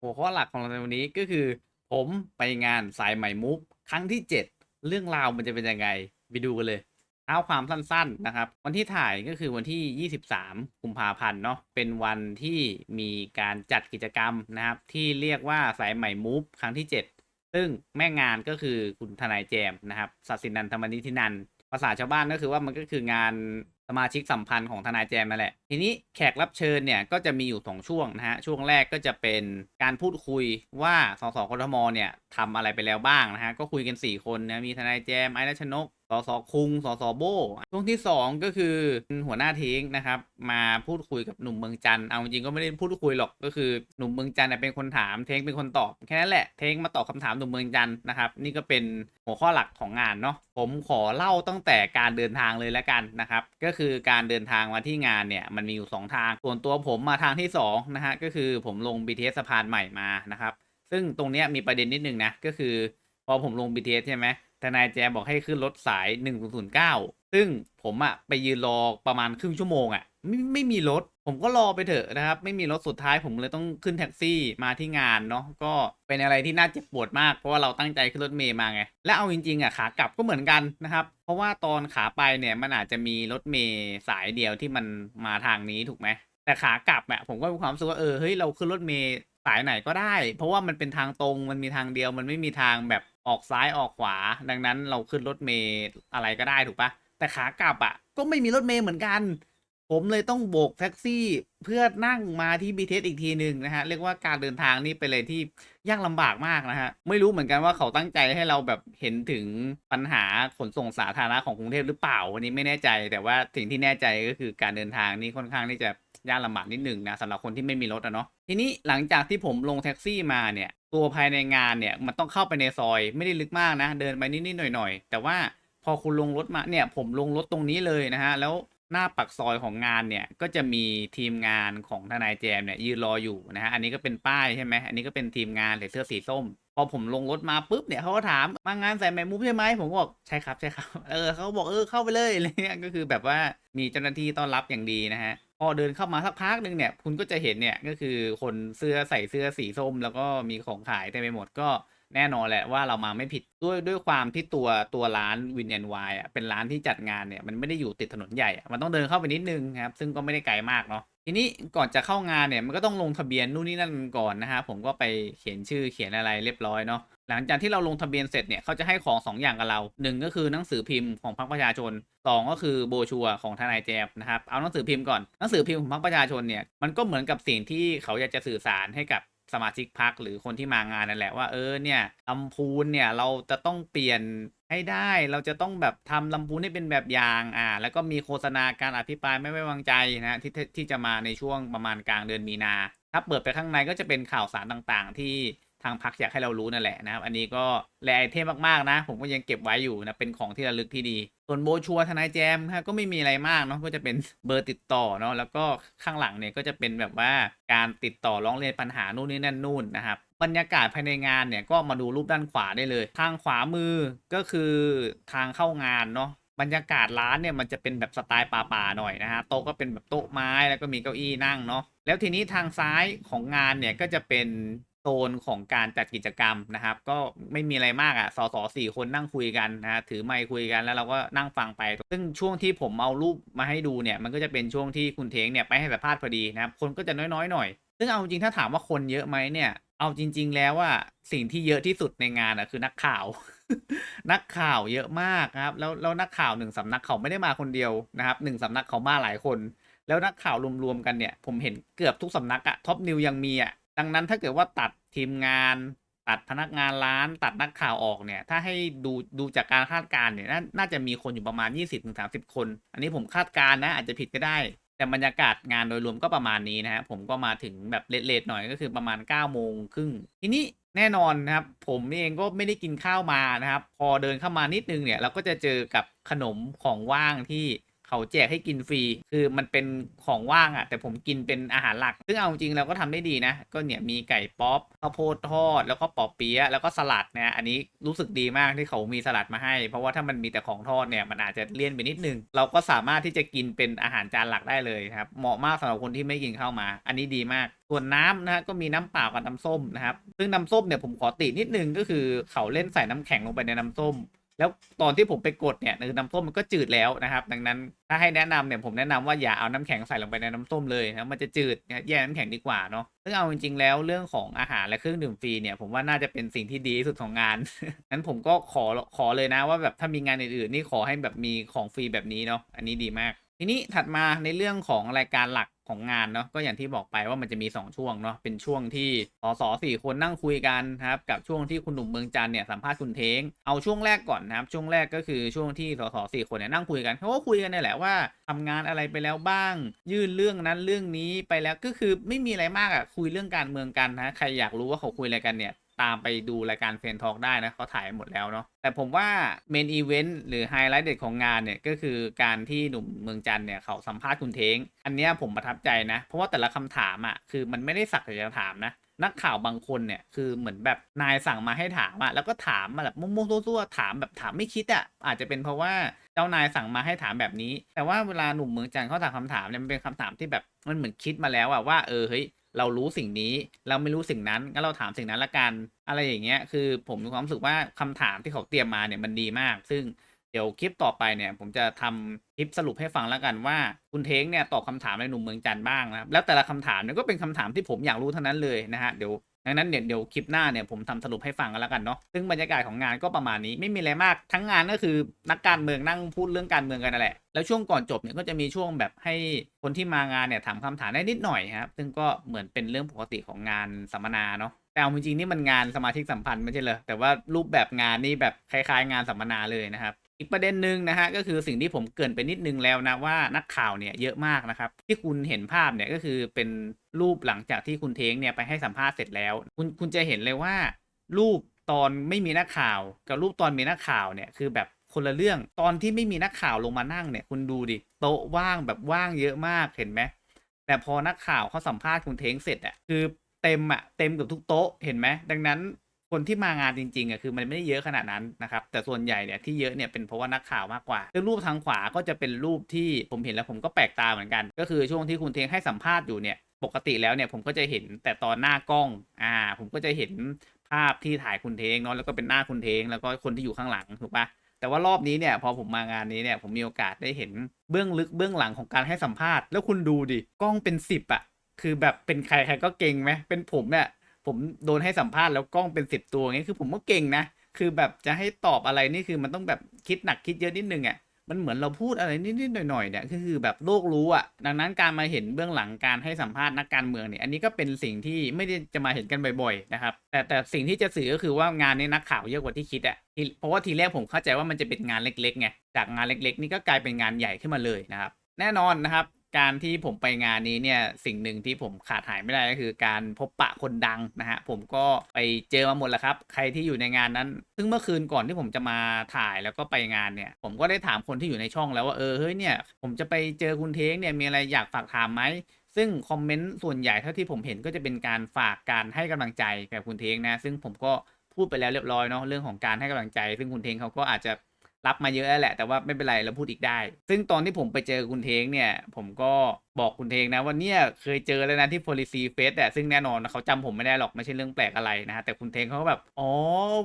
หัวข้อหลักของเราในวันนี้ก็คือ ผมไปงานสายใหม่มุกครั้งที่ 7 เรื่องราวมันจะเป็นยังไงไปดูกันเลยเท้าความสั้นๆนะครับ วันที่ถ่ายก็คือวันที่ 23 กุมภาพันธ์เนาะเป็นวันที่มีการจัดกิจกรรมนะครับ ที่เรียกว่าสายใหม่มูฟครั้งที่ 7 ซึ่งแม่งานก็คือคุณทนายแจมนะครับสัสินันธรรมนิธินันภาษาชาวบ้านก็คือว่ามันก็คืองาน สมาชิกสัมพันธ์ของทนายแจมนั่นแหละ ทีนี้แขกรับเชิญเนี่ยก็จะมีอยู่สองช่วงนะฮะ ช่วงแรกก็จะเป็นการพูดคุยว่าสสกทมเนี่ยทำอะไรไปแล้วบ้างนะฮะ ก็คุยกัน 4 คนนะมีทนายแจมไอ้รัชนก สสคุงสสโบช่วงที่ 2 ก็คือหัวหน้าเทงนะครับ มาพูดคุยกับหนุ่มเมืองจันเอาจริงก็ไม่ได้พูดคุยหรอกก็คือหนุ่มเมืองจันเป็นคนถามเทงเป็นคนตอบแค่นั้นแหละเทงมาตอบคำถามหนุ่มเมืองจันนะครับนี่ก็เป็นหัวข้อหลักของงานเนาะผมขอเล่าตั้งแต่การเดินทางเลยแล้วกันนะครับก็คือการเดินทางมาที่งานเนี่ยมันมีอยู่ 2 ทาง ส่วนตัวผมมาทางที่2นะฮะก็คือผมลง BTS สะพานใหม่มานะครับซึ่งตรงเนี้ยมีประเด็นนิดนึงนะก็คือพอผมลง BTS ใช่ไหม ทนายแจบอกให้ขึ้นรถสาย 1009 ซึ่งผมอะไปยืนรอประมาณครึ่งชั่วโมงอะไม่ไม่มีรถ ผมก็รอไปเถอะนะครับ ไม่มีรถสุดท้ายผมเลยต้องขึ้นแท็กซี่มาที่งานเนาะก็เป็นอะไรที่น่าเจ็บปวดมากเพราะว่าเราตั้งใจขึ้นรถเมย์มาไง และเอาจริงๆอะขากลับก็เหมือนกันนะครับ เพราะว่าตอนขาไปเนี่ยมันอาจจะมีรถเมย์สายเดียวที่มันมาทางนี้ถูกไหมแต่ขากลับอะผมก็มีความรู้สึกว่าเออเฮ้ยเราขึ้นรถเมย์สายไหนก็ได้ เพราะว่ามันเป็นทางตรงมันมีทางเดียวมันไม่มีทางแบบ ออกซ้ายออกขวา ดังนั้นเราขึ้นรถเมย์อะไรก็ได้ถูกปะแต่ขากลับอะก็ไม่มีรถเมย์เหมือนกัน ผมเลยต้องโบกแท็กซี่เพื่อนั่งมาที่บีเทสอีกทีหนึ่งนะฮะ เรียกว่าการเดินทางนี่เป็นอะไรที่ยากลำบากมากนะฮะ ไม่รู้เหมือนกันว่าเขาตั้งใจให้เราแบบเห็นถึงปัญหาขนส่งสาธารณะของกรุงเทพหรือเปล่าวันนี้ไม่แน่ใจ แต่ว่าสิ่งที่แน่ใจก็คือการเดินทางนี่ค่อนข้างที่จะ ยากลำบากนิดหนึ่งนะสำหรับคนที่ไม่มีรถอะเนาะทีนี้หลังจากที่ผมลงแท็กซี่มาเนี่ยตัวภายในงานเนี่ยมันต้องเข้าไปในซอยไม่ได้ลึกมากนะ เดินไปนิดๆหน่อยๆ แต่ว่าพอคุณลงรถมาเนี่ยผมลงรถตรงนี้เลยนะฮะแล้วหน้าปักซอยของงานเนี่ยก็จะมีทีมงานของทนายแจมเนี่ยยืนรออยู่นะฮะอันนี้ก็เป็นป้ายใช่ไหมอันนี้ก็เป็นทีมงานใส่เสื้อสีส้ม พอผมลงรถมาปุ๊บเนี่ยเขาก็ถามมางานใส่แมมูฟใช่ไหมผมบอกใช่ครับใช่ครับเออเขาบอกเออเข้าไปเลยอะไรเงี้ยก็คือแบบว่ามีเจ้าหน้าที่ต้อนรับอย่างดีนะฮะ พอเดินเข้ามาสักพักหนึ่งเนี่ย คุณก็จะเห็นเนี่ยก็คือคนเสื้อใส่เสื้อสีส้ม แล้วก็มีของขายเต็มไปหมดก็แน่นอนแหละว่าเรามาไม่ผิดด้วยด้วยความที่ตัวตัวร้านวินแอนวอะเป็นร้านที่จัดงานเนี่ยมันไม่ได้อยู่ติดถนนใหญ่อะมันต้องเดินเข้าไปนิดนึงครับ ซึ่งก็ไม่ได้ไกลมากเนาะ ทีนี้ก่อนจะเข้างานเนี่ยมันก็ต้องลงทะเบียนนู่นนี่นั่นก่อนนะฮะผมก็ไปเขียนชื่อเขียนอะไรเรียบร้อยเนาะหลังจากที่เราลงทะเบียนเสร็จเนี่ยเขาจะให้ของสองอย่างกับเราหนึ่งก็คือหนังสือพิมพ์ของพรรคประชาชนสองก็คือโบชัวของทนายแจมนะครับเอาหนังสือพิมพ์ก่อนหนังสือพิมพ์ของพรรคประชาชนเนี่ยมันก็เหมือนกับสิ่งที่เขาอยากจะสื่อสารให้กับ สมาชิกพักหรือคนที่มางานนั่นแหละว่าเออเนี่ยลำพูนเนี่ยเราจะต้องเปลี่ยนให้ได้เราจะต้องแบบทำลำพูนให้เป็นแบบอย่างอ่า แล้วก็มีโฆษณาการอภิปรายไม่ไว้วางใจนะที่ที่จะมาในช่วงประมาณกลางเดือนมีนา ถ้าเปิดไปข้างในก็จะเป็นข่าวสารต่างๆ ที่ ทางพักอยากให้เรารู้นั่นแหละนะครับ อันนี้ก็แรไอเทมมากๆนะ ผมก็ยังเก็บไว้อยู่นะ เป็นของที่ระลึกที่ดี ส่วนโบชัวทนายแจมฮะก็ไม่มีอะไรมากเนาะ ก็จะเป็นเบอร์ติดต่อเนาะ แล้วก็ข้างหลังเนี่ยก็จะเป็นแบบว่าการติดต่อร้องเรียนปัญหานู่นนี่นั่นนู่นนะครับบรรยากาศภายในงานเนี่ยก็มาดูรูปด้านขวาได้เลย ทางขวามือก็คือทางเข้างานเนาะบรรยากาศร้านเนี่ยมันจะเป็นแบบสไตล์ป่าๆหน่อยนะฮะโต๊ะก็เป็นแบบโต๊ะไม้แล้วก็มีเก้าอี้นั่งเนาะแล้วทีนี้ทางซ้ายของงานเนี่ยก็จะเป็นโซนของการจัดกิจกรรมนะครับ ก็ไม่มีอะไรมากอะ่ะสสสี่คนนั่งคุยกันนะถือไมค์คุยกันแล้วเราก็นั่งฟังไป ซึ่งช่วงที่ผมเอารูปมาให้ดูเนี่ย มันก็จะเป็นช่วงที่คุณเทงเนี่ยไปให้สัมภาษณ์พอดีนะครับ คนก็จะน้อยๆหน่อย ซึ่งเอาจริงถ้าถามว่าคนเยอะไหมเนี่ย เอาจริง ๆ แล้วว่าสิ่งที่เยอะที่สุดในงานอะคือนักข่าว นักข่าวเยอะมากครับ แล้วแล้วนักข่าวหนึ่งสำนักเขาไม่ได้มาคนเดียวนะครับหนึ่งสำนักเขามาหลายคน แล้วนักข่าวรวมๆกันเนี่ย ผมเห็นเกือบทุกสำนักอะท็อปนิวยังมีอะ ดังนั้นถ้าเกิดว่าตัดทีมงาน ตัดพนักงานร้าน ตัดนักข่าวออกเนี่ย ถ้าให้ดูดูจากการคาดการณ์เนี่ยนน่าจะมีคนอยู่ประมาณ 20-30 คน อันนี้ผมคาดการณ์นะ อาจจะผิดก็ได้ แต่บรรยากาศงานโดยรวมก็ประมาณนี้นะฮะผมก็มาถึงแบบเลทๆหน่อยก็คือประมาณ9ก้าโมงครึ่งทีนี้แน่นอนนะครับ ผมเองก็ไม่ได้กินข้าวมานะครับ พอเดินเข้ามานิดนึงเนี่ยเราก็จะเจอกับขนมของว่างที่ เขาแจกให้กินฟรี คือมันเป็นของว่างอะ่ะ แต่ผมกินเป็นอาหารหลัก ซึ่งเอาจริงเราก็ทำได้ดีนะ ก็เนี่ยมีไก่ป๊อปข้าวโพดทอด แล้วก็ปอเปี๊ยะแล้วก็สลัดนะอันนี้รู้สึกดีมากที่เขามีสลัดมาให้ เพราะว่าถ้ามันมีแต่ของทอดเนี่ยมันอาจจะเลี่ยนไปนิดนึง เราก็สามารถที่จะกินเป็นอาหารจานหลักได้เลยครับเหมาะมากสำหรับคนที่ไม่กินข้าวมา อันนี้ดีมากส่วนน้ำนะฮะก็มีน้ำเปล่ากับน้ำส้มนะครับ ซึ่งน้ำส้มเนี่ยผมขอตินิดนึงก็คือเขาเล่นใส่น้ำแข็งลงไปในน้ำส้ม แล้วตอนที่ผมไปกดเนี่ยคือน้ำส้มมันก็จืดแล้วนะครับ ดังนั้นถ้าให้แนะนำเนี่ยผมแนะนำว่าอย่าเอาน้ำแข็งใส่ลงไปในน้ำส้มเลยนะมันจะจืดแย่น้ำแข็งดีกว่าเนาะซึ่งเอาจริงๆแล้วเรื่องของอาหารและเครื่องดื่มฟรีเนี่ยผมว่าน่าจะเป็นสิ่งที่ดีที่สุดของงานนั้นผมก็ขอขอเลยนะว่าแบบถ้ามีงานอื่นๆนี่ขอให้แบบมีของฟรีแบบนี้เนาะอันนี้ดีมาก ทีนี้ถัดมาในเรื่องของรายการหลักของงานเนาะก็อย่างที่บอกไปว่ามันจะมี 2 ช่วงเนาะเป็นช่วงที่สสสี่คนนั่งคุยกันครับกับช่วงที่คุณหนุ่มเมืองจันเนี่ยสัมภาษณ์คุณเทงเอาช่วงแรกก่อนนะครับช่วงแรกก็คือช่วงที่สสสี่คนเนี่ยนั่งคุยกันเขาก็คุยกันนี่แหละว่าทำงานอะไรไปแล้วบ้าง ยื่นเรื่องนั้นเรื่องนี้ไปแล้วก็คือไม่มีอะไรมากอะ่ะคุยเรื่องการเมืองกันนะใครอยากรู้ว่าเขาคุยอะไรกันเนี่ย ตามไปดูรายการเฟนทอกได้นะเขาถ่ายหมดแล้วเนาะแต่ผมว่าเมนอีเวนต์หรือไฮไลท์เด็ดของงานเนี่ยก็คือการที่หนุ่มเมืองจันเนี่ยเขาสัมภาษณ์คุณเท้งอันเนี้ยผมประทับใจนะ เพราะว่าแต่ละคำถามอะคือมันไม่ได้สักแต่จะถามนะนักข่าวบางคนเนี่ยคือเหมือนแบบนายสั่งมาให้ถามอะแล้วก็ถามมาแบบมั่วๆซั่วๆถามแบบถามไม่คิดอะอาจจะเป็นเพราะว่าเจ้านายสั่งมาให้ถามแบบนี้ แต่ว่าเวลาหนุ่มเมืองจันเขาถามคำถามเนี่ยมันเป็นคำถามที่แบบมันเหมือนคิดมาแล้วอะว่าเออเฮ้ย เรารู้สิ่งนี้ เราไม่รู้สิ่งนั้นงั้นเราถามสิ่งนั้นละกัน อะไรอย่างเงี้ยคือผมมีความรู้สึกว่าคำถามที่เขาเตรียมมาเนี่ยมันดีมาก ซึ่งเดี๋ยวคลิปต่อไปเนี่ย ผมจะทำคลิปสรุปให้ฟังแล้วกันว่า คุณเท้งเนี่ยตอบคำถามในหนุ่มเมืองจันทร์บ้างนะครับแล้วแต่ละคำถามเนี่ยก็เป็นคำถามที่ผมอยากรู้เท่านั้นเลยนะฮะเดี๋ยว ดังนั้นเดี๋ยวเดี๋ยวคลิปหน้าเนี่ยผมทำสรุปให้ฟังกันแล้วกันเนาะซึ่งบรรยากาศของงานก็ประมาณนี้ไม่มีอะไรมากทั้งงานก็คือนักการเมืองนั่งพูดเรื่องการเมืองกันนั่นแหละแล้วช่วงก่อนจบเนี่ยก็จะมีช่วงแบบให้คนที่มางานเนี่ยถามคำถามได้นิดหน่อยครับซึ่งก็เหมือนเป็นเรื่องปกติของงานสัมมนาเนาะแต่เอาจริงๆนี่มันงานสมาชิกสัมพันธ์ไม่ใช่เลยแต่ว่ารูปแบบงานนี่แบบคล้ายๆ งานสัมมนาเลยนะครับ อีกประเด็นหนึ่งนะฮะก็คือสิ่งที่ผมเกินไปนิดนึงแล้วนะว่านักข่าวเนี่ยเยอะมากนะครับที่คุณเห็นภาพเนี่ยก็คือเป็นรูปหลังจากที่คุณเท้งเนี่ยไปให้สัมภาษณ์เสร็จแล้ว คุณคุณจะเห็นเลยว่า รูปตอนไม่มีนักข่าว กับรูปตอนมีนักข่าวเนี่ยคือแบบคนละเรื่องตอนที่ไม่มีนักข่าวลงมานั่งเนี่ยคุณดูดิโต๊ะว่างแบบว่างเยอะมากเห็นไหมแต่พอนักข่าวเขาสัมภาษณ์คุณเท้งเสร็จอะคือเต็มอะเต็มกับทุกโต๊ะเห็นไหมดังนั้น คนที่มางานจริงๆอะคือมันไม่ได้เยอะขนาดนั้นนะครับ แต่ส่วนใหญ่เนี่ยที่เยอะเนี่ยเป็นเพราะว่านักข่าวมากกว่าซึ่งรูปทางขวาก็จะเป็นรูปที่ผมเห็นแล้วผมก็แปลกตาเหมือนกัน ก็คือช่วงที่คุณเทงให้สัมภาษณ์อยู่เนี่ยปกติแล้วเนี่ยผมก็จะเห็นแต่ตอนหน้ากล้องอ่าผมก็จะเห็นภาพที่ถ่ายคุณเทงเนาะแล้วก็เป็นหน้าคุณเทงแล้วก็คนที่อยู่ข้างหลังถูกปะแต่ว่ารอบนี้เนี่ยพอผมมางานนี้เนี่ยผมมีโอกาสได้เห็นเบื้องลึกเบื้องหลังของการให้สัมภาษณ์ แล้วคุณดูดิกล้องเป็นสิบอะคือแบบเป็นใครใครก็เก่งไหมเป็นผมเนี่ย ผมโดนให้สัมภาษณ์แล้วกล้องเป็นสิบตัวงี้คือผมก็เก่งนะ คือแบบจะให้ตอบอะไรนี่คือมันต้องแบบคิดหนักคิดเยอะนิดนึงอะมันเหมือนเราพูดอะไรนิดๆหน่อยๆเนี่ยคือแบบโลกรู้อะดังนั้นการมาเห็นเบื้องหลังการให้สัมภาษณ์นักการเมืองเนี่ย อันนี้ก็เป็นสิ่งที่ไม่ได้จะมาเห็นกันบ่อยๆนะครับ แต่แต่สิ่งที่จะสื่อก็คือว่างานนี้นักข่าวเยอะกว่าที่คิดอะเพราะว่าทีแรกผมเข้าใจว่ามันจะเป็นงานเล็กๆไงจากงานเล็กๆ นี่ก็กลายเป็นงานใหญ่ขึ้นมาเลยนะครับ แน่นอนนะครับ การที่ผมไปงานนี้เนี่ยสิ่งหนึ่งที่ผมขาดหายไม่ได้ก็คือการพบปะคนดังนะฮะผมก็ไปเจอมาหมดแล้วครับ ใครที่อยู่ในงานนั้น ซึ่งเมื่อคืนก่อนที่ผมจะมาถ่ายแล้วก็ไปงานเนี่ยผมก็ได้ถามคนที่อยู่ในช่องแล้วว่าเออเฮ้ยเนี่ยผมจะไปเจอคุณเท้งเนี่ยมีอะไรอยากฝากถามไหมซึ่งคอมเมนต์ส่วนใหญ่เท่าที่ผมเห็นก็จะเป็นการฝากการให้กำลังใจแกับคุณเท้งนะซึ่งผมก็พูดไปแล้วเรียบร้อยเนาะเรื่องของการให้กำลังใจ ซึ่งคุณเท้งเขาก็อาจจะ รับมาเยอะแล้วแหละ แต่ว่าไม่เป็นไรเราพูดอีกได้ ซึ่งตอนที่ผมไปเจอคุณเทงเนี่ย ผมก็ บอกคุณเทงนะว่าเนี่ยเคยเจอแล้วนะที่ policy face แต่ซึ่งแน่นอนเขาจำผมไม่ได้หรอกไม่ใช่เรื่องแปลกอะไรนะฮะแต่คุณเทงเขาก็แบบอ๋อ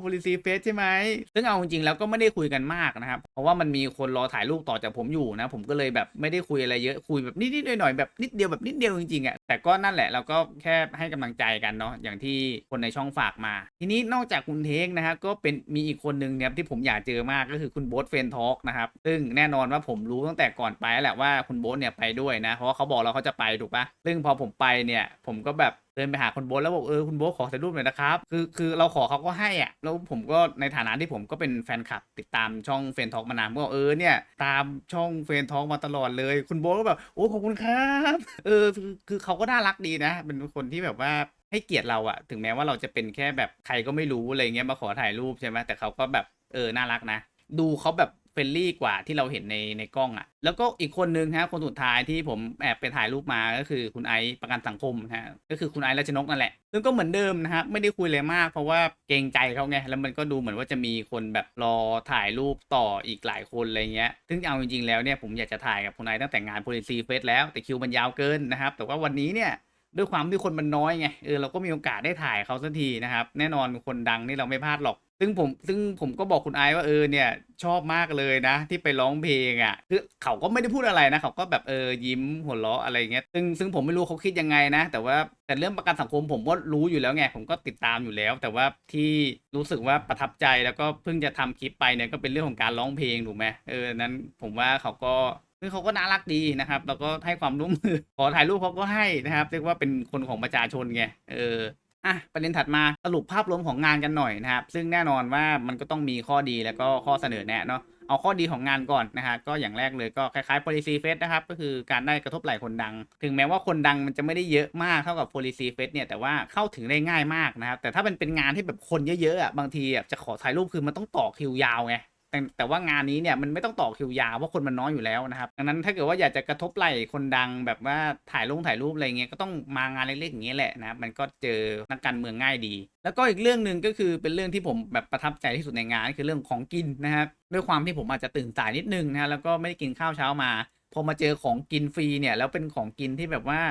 policy face ใช่ไหมซึ่งเอาจริงๆแล้วก็ไม่ได้คุยกันมากนะครับเพราะว่ามันมีคนรอถ่ายรูปต่อจากผมอยู่นะผมก็เลยแบบไม่ได้คุยอะไรเยอะคุยแบบนิดๆหน่อยๆแบบนิดเดียวแบบนิดเดียวจริงๆอะ่ะแต่ก็นั่นแหละเราก็แค่ให้กำลังใจกันเนาะอย่างที่คนในช่องฝากมา ทีนี้นอกจากคุณเทงนะครับก็เป็นมีอีกคนนึงเนี่ยที่ผมอยากเจอมากก็คือคุณโบ๊ทเฟนทอกนะครับซึ่งแน่นอนว่าผมรู้ตั้งแต่ก่อนไปแหละว่าคุณโบ๊ทเนี่ยไปด้วยนะเพราะว่าเขาบอกเราเขาจะไปถูกปะซึ่งพอผมไปเนี่ยผมก็แบบเดินไปหาคุณโบ๊ทแล้วบอกเออคุณโบ๊ทขอถ่ายรูปหน่อยนะครับ คือคือเราขอเขาก็ให้อะแล้วผมก็ในฐานะที่ผมก็เป็นแฟนคลับ ติดตามช่องเฟนทอกมานานผมก็เออเนี่ยตามช่องเฟนทอกมาตลอดเลย คุณโบ๊ทก็แบบโอ้ขอบคุณครับเออคือคือเขาก็น่ารักดีนะ เป็นคนที่แบบว่าให้เกียรติเราอะถึงแม้ว่าเราจะเป็นแค่แบบใครก็ไม่รู้อะไรเงี้ยมาขอถ่ายรูปใช่ไหมแต่เขาก็แบบเออน่ารักนะ ดูเขาแบบ เฟรนลี่กว่าที่เราเห็นในในกล้องอะ่ะ แล้วก็อีกคนนึงฮะคนสุดท้ายที่ผมแอบไปถ่ายรูปมาก็คือคุณไอซ์ประกันสังคมนะฮะก็คือคุณไอซ์รัชนกนั่นแหละ ซึ่งก็เหมือนเดิมนะฮะไม่ได้คุยเลยมาก เพราะว่าเกรงใจเขาไงแล้วมันก็ดูเหมือนว่าจะมีคนแบบรอถ่ายรูปต่ออีกหลายคนอะไรเงี้ยซึ่งเอาจริงๆแล้วเนี่ยผมอยากจะถ่ายกับคุณไอซ์ตั้งแต่งาน Policy Fest แล้วแต่คิวมันยาวเกินนะครับแต่ว่าวันนี้เนี่ย ด้วยความที่คนมันน้อยไงเออเราก็มีโอกาสได้ถ่ายเขาสักทีนะครับ แน่นอนคนดังนี่เราไม่พลาดหรอก ซึ่งผมซึ่งผมก็บอกคุณไอซ์ว่าเออเนี่ยชอบมากเลยนะ ที่ไปร้องเพลงอะ่ะคือเขาก็ไม่ได้พูดอะไรนะ เขาก็แบบเออยิ้มหัวเราะอะไรเงี้ยซึ่งซึ่งผมไม่รู้เขาคิดยังไงนะ แต่ว่าแต่เรื่องประกันสังคมผมก็รู้อยู่แล้วไงผมก็ติดตามอยู่แล้ว แต่ว่าที่รู้สึกว่าประทับใจแล้วก็เพิ่งจะทำคลิปไปเนี่ยก็เป็นเรื่องของการร้องเพลงถูกไหมเออนั้นผมว่าเขาก็ ซึ่งเขาก็น่ารักดีนะครับ แล้วก็ให้ความร่วมมือขอถ่ายรูปเขาก็ให้นะครับ เรียกว่าเป็นคนของประชาชนไงเอออะประเด็นถัดมาสรุปภาพรวมของงานกันหน่อยนะครับ ซึ่งแน่นอนว่ามันก็ต้องมีข้อดีแล้วก็ข้อเสนอแนะเนาะเอาข้อดีของงานก่อนนะฮะก็อย่างแรกเลยก็คล้ายๆ policy fest นะครับ ก็คือการได้กระทบไหล่คนดัง ถึงแม้ว่าคนดังมันจะไม่ได้เยอะมากเท่ากับ policy fest เนี่ยแต่ว่าเข้าถึงได้ง่ายมากนะครับ แต่ถ้าเป็นเป็นงานที่แบบคนเยอะๆอะบางทีอะจะขอถ่ายรูปคือมันต้องต่อคิวยาวไง แต่แต่ว่างานนี้เนี่ยมันไม่ต้องต่อคิวยาวเพราะคนมันน้อยอยู่แล้วนะครับดังนั้นถ้าเกิดว่าอยากจะกระทบไหล่คนดังแบบว่าถ่ายลงถ่ายรูปอะไรเงี้ยก็ต้องมางานเล็กๆอย่างเงี้ยแหละนะครับมันก็เจอนักการเมืองง่ายดี แล้วก็อีกเรื่องหนึ่งก็คือเป็นเรื่องที่ผมแบบประทับใจที่สุดในงานคือเรื่องของกินนะครับด้วยความที่ผมอาจจะตื่นสายนิดนึงนะฮะแล้วก็ไม่ได้กินข้าวเช้ามาพอมาเจอของกินฟรีเนี่ยแล้วเป็นของกินที่แบบว่า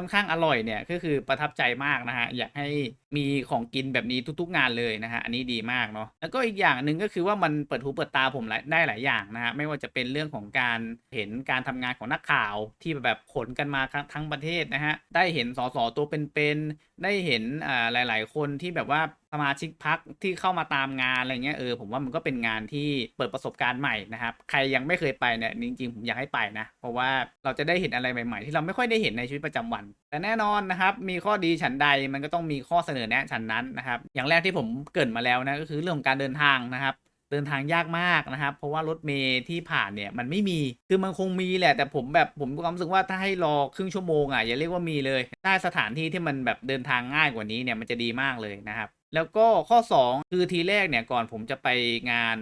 ค่อนข้างอร่อยเนี่ยก็คือประทับใจมากนะฮะอยากให้มีของกินแบบนี้ทุกๆงานเลยนะฮะอันนี้ดีมากเนาะแล้วก็อีกอย่างหนึ่งก็คือว่ามันเปิดหูเปิดตาผมหลายได้หลายอย่างนะฮะไม่ว่าจะเป็นเรื่องของการเห็นการทำงานของนักข่าวที่แบบขนกันมาทั้งทั้งประเทศนะฮะได้เห็นสสตัวเป็นๆได้เห็นอ่าหลาย ๆ คนที่แบบว่าสมาชิกพักที่เข้ามาตามงานอะไรเงี้ยเออผมว่ามันก็เป็นงานที่เปิดประสบการณ์ใหม่นะครับ ใครยังไม่เคยไปเนี่ยจริงๆผมอยากให้ไปนะ เพราะว่าเราจะได้เห็นอะไรใหม่ ๆ ที่เราไม่ค่อยได้เห็นในชีวิตประจำวัน แต่แน่นอนนะครับ มีข้อดีฉันใดมันก็ต้องมีข้อเสนอแนะฉันนั้นนะครับ อย่างแรกที่ผมเกรินมาแล้วนะก็คือเรื่องของการเดินทางนะครับเดินทางยากมากนะครับ เพราะว่ารถเมย์ที่ผ่านเนี่ยมันไม่มี คือมันคงมีแหละ แต่ผมแบบผมมีความรู้สึกว่าถ้าให้รอครึ่งชั่วโมงอะอย่าเรียกว่ามีเลยถ้าสถานที่ที่มันแบบเดินทางง่ายกว่านี้เนี่ยมันจะดีมากเลยนะครับ แล้วก็ข้อ 2 คือทีแรกเนี่ยก่อนผมจะไปงาน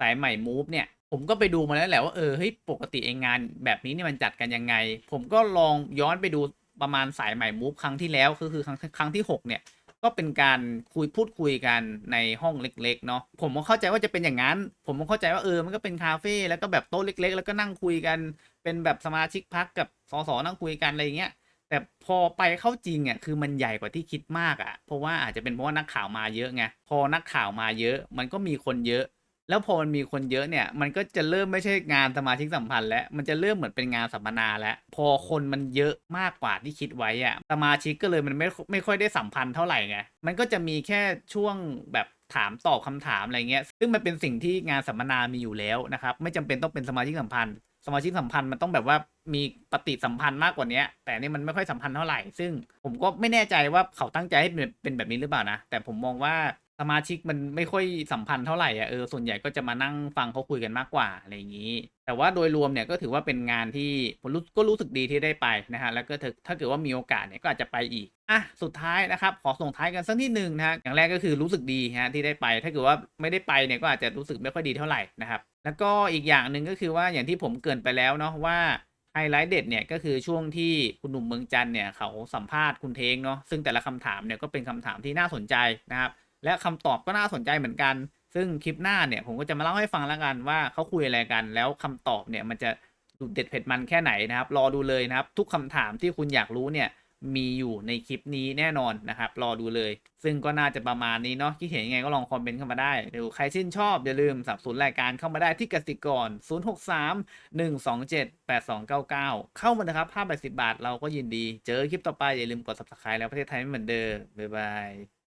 สายใหม่มูฟเนี่ยผมก็ไปดูมาแล้วแหละว่าเออเฮ้ยปกติไองานแบบนี้เนี่ยมันจัดกันยังไง ผมก็ลองย้อนไปดูประมาณสายใหม่มูฟครั้งที่แล้วคือคือครั้งครั้งที่ 6 เนี่ยก็เป็นการคุยพูดคุยกันในห้องเล็กๆเนาะผมก็เข้าใจว่าจะเป็นอย่างนั้น ผมก็เข้าใจว่าเออมันก็เป็นคาเฟ่แล้วก็แบบโต๊ะเล็ก ๆ แล้วก็นั่งคุยกัน เป็นแบบสมาชิกพักกับสสนั่งคุยกันอะไรอย่างเงี้ย แต่พอไปเข้าจริงอะคือมันใหญ่กว่าที่คิดมากอะ เพราะว่าอาจจะเป็นเพราะว่านักข่าวมาเยอะไงพอนักข่าวมาเยอะ มันก็มีคนเยอะ แล้วพอมันมีคนเยอะเนี่ย มันก็จะเริ่มไม่ใช่งานสมาชิกสัมพันธ์แล้วมันจะเริ่มเหมือนเป็นงานสัมมนาแล้วพอคนมันเยอะมากกว่าที่คิดไว้อะสมาชิกก็เลยมันไม่ไม่ค่อยได้สัมพันธ์เท่าไหร่ไงมันก็จะมีแค่ช่วงแบบถามตอบคำถามอะไรเงี้ย ซึ่งมันเป็นสิ่งที่งานสัมมนามีอยู่แล้วนะครับ ไม่จำเป็นต้องเป็นสมาชิกสัมพันธ์ สมาชิกสัมพันธ์มันต้องแบบว่ามีปฏิสัมพันธ์มากกว่านี้แต่นี่มันไม่ค่อยสัมพันธ์เท่าไหร่ ซึ่งผมก็ไม่แน่ใจว่าเขาตั้งใจให้เป็นเป็นแบบนี้หรือเปล่านะ แต่ผมมองว่า สมาชิกมันไม่ค่อยสัมพันธ์เท่าไหร่อะเออส่วนใหญ่ก็จะมานั่งฟังเขาคุยกันมากกว่าอะไรอย่างนี้ แต่ว่าโดยรวมเนี่ยก็ถือว่าเป็นงานที่ผมรู้ก็รู้สึกดีที่ได้ไปนะฮะแล้วก็ถ้าเกิดว่ามีโอกาสเนี่ยก็อาจจะไปอีกอะสุดท้ายนะครับขอส่งท้ายกันสักนิดหนึ่งนะฮะอย่างแรกก็คือรู้สึกดีฮะที่ได้ไป ถ้าเกิดว่าไม่ได้ไปเนี่ยก็อาจจะรู้สึกไม่ค่อยดีเท่าไหร่นะครับแล้วก็อีกอย่างหนึ่งก็คือว่าอย่างที่ผมเกินไปแล้วเนาะว่าไฮไลท์เด็ดเนี่ยก็คือช่วงที่คุณหนุ่มเมืองจันเนี่ยเขาสัมภาษณ์คุณเทงเนาะซึ่งแต่ละคำถามเนี่ยก็เป็นคำถามที่น่าสนใจนะครับ และคำตอบก็น่าสนใจเหมือนกัน ซึ่งคลิปหน้าเนี่ยผมก็จะมาเล่าให้ฟังแล้วกันว่าเขาคุยอะไรกัน แล้วคำตอบเนี่ยมันจะดุเด็ดเผ็ดมันแค่ไหนนะครับ รอดูเลยนะครับ ทุกคำถามที่คุณอยากรู้เนี่ยมีอยู่ในคลิปนี้แน่นอนนะครับ รอดูเลย ซึ่งก็น่าจะประมาณนี้เนาะคิดเห็นยังไงก็ลองคอมเมนต์เข้ามาได้หรือใครชื่นชอบ อย่าลืมสับสนุนรายการเข้ามาได้ที่กสิกร 063 127 8299 เข้ามานะครับ5 80บาทเราก็ยินดี เจอคลิปต่อไปอย่าลืมกด subscribe แล้วประเทศไทยไม่เหมือนเดิมบ๊ายบาย